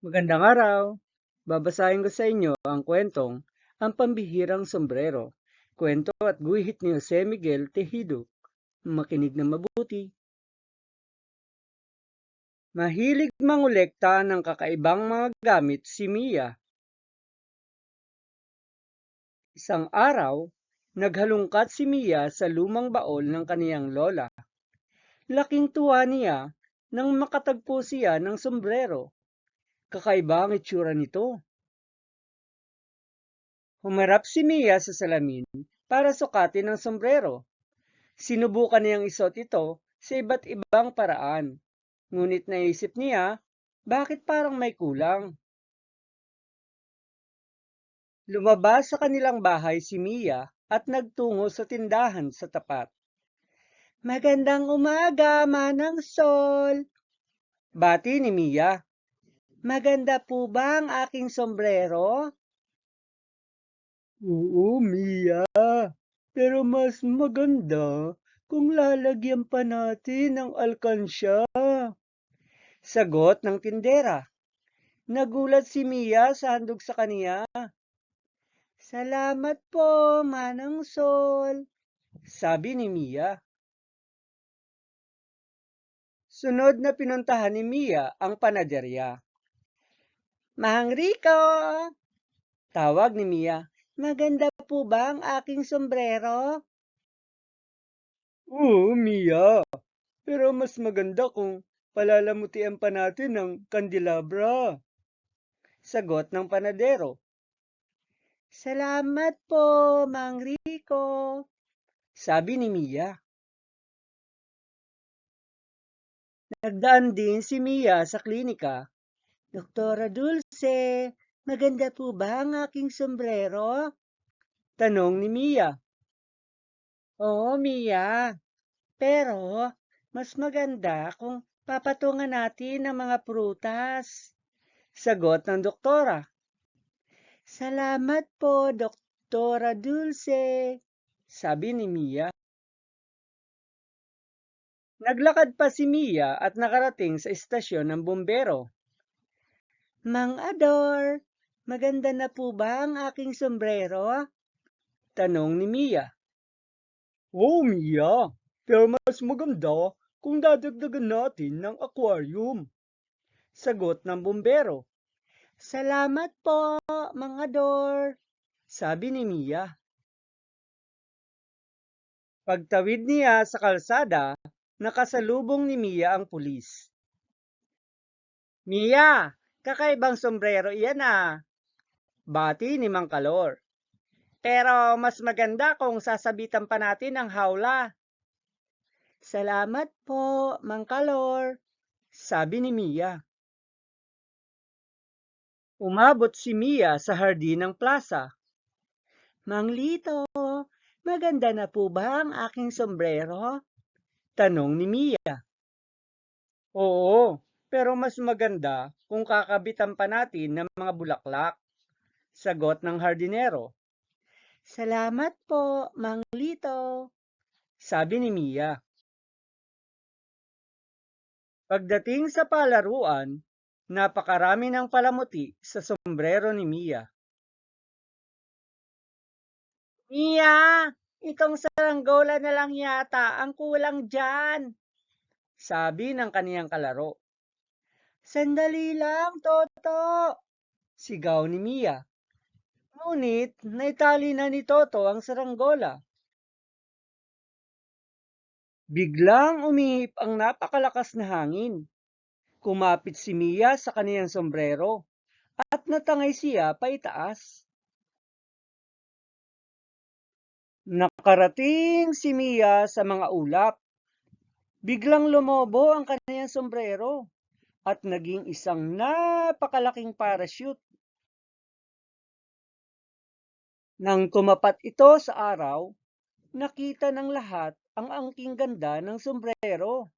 Magandang araw! Babasahin ko sa inyo ang kwentong Ang Pambihirang Sombrero. Kwento at guhit ni Jose Miguel Tejido. Makinig na mabuti. Mahilig mangolekta ng kakaibang mga gamit si Mia. Isang araw, naghalungkat si Mia sa lumang baol ng kaniyang lola. Laking tuwa niya nang makatagpo siya ng sombrero. Kakaiba ang itsura nito. Humarap si Mia sa salamin para sukatin ang sombrero. Sinubukan niyang isot ito sa iba't ibang paraan. Ngunit naisip niya, bakit parang may kulang? Lumabas sa kanilang bahay si Mia at nagtungo sa tindahan sa tapat. Magandang umaga, Manang Sol! Bati ni Mia. Maganda po ba ang aking sombrero? Oo, Mia. Pero mas maganda kung lalagyan pa natin ng alkansya. Sagot ng tindera. Nagulat si Mia sa handog sa kaniya. Salamat po, Manang Sol. Sabi ni Mia. Sunod na pinuntahan ni Mia ang panaderya. Mahang Rico! Tawag ni Mia. Maganda po ba ang aking sombrero? Oo, Mia. Pero mas maganda kung palalamutian pa natin ng kandelabra. Sagot ng panadero. Salamat po, Mang Rico. Sabi ni Mia. Nagdaan din si Mia sa klinika. Doktora Dulce, maganda po ba ang aking sombrero? Tanong ni Mia. Oo, Mia. Pero, mas maganda kung papatungan natin ng mga prutas. Sagot ng doktora. Salamat po, Doktora Dulce. Sabi ni Mia. Naglakad pa si Mia at nakarating sa istasyon ng bumbero. Mang Ador, maganda na po ba ang aking sombrero? Tanong ni Mia. Oo, Mia. Pero mas maganda kung dadagdagan natin ng aquarium. Sagot ng bumbero. Salamat po, Mang Ador. Sabi ni Mia. Pagtawid niya sa kalsada, nakasalubong ni Mia ang pulis. Mia, kakaibang sombrero iyan ah. Bati ni Mang Kalor. Pero mas maganda kung sasabitan pa natin ang hawla. Salamat po, Mang Kalor. Sabi ni Mia. Umabot si Mia sa hardin ng plaza. Mang Lito, maganda na po ba ang aking sombrero? Tanong ni Mia. Oo, pero mas maganda kung kakabitan pa natin ng mga bulaklak. Sagot ng hardinero. Salamat po, Mang Lito. Sabi ni Mia. Pagdating sa palaruan, napakarami ng palamuti sa sombrero ni Mia. Mia, itong saranggola na lang yata ang kulang dyan. Sabi ng kaniyang kalaro. Sandali lang, Toto! Sigaw ni Mia. Ngunit, naitali na ni Toto ang saranggola. Biglang umihip ang napakalakas na hangin. Kumapit si Mia sa kaniyang sombrero at natangay siya paitaas. Nakarating si Mia sa mga ulap. Biglang lumobo ang kaniyang sombrero at naging isang napakalaking parachute. Nang tumapat ito sa araw, nakita ng lahat ang angking ganda ng sombrero.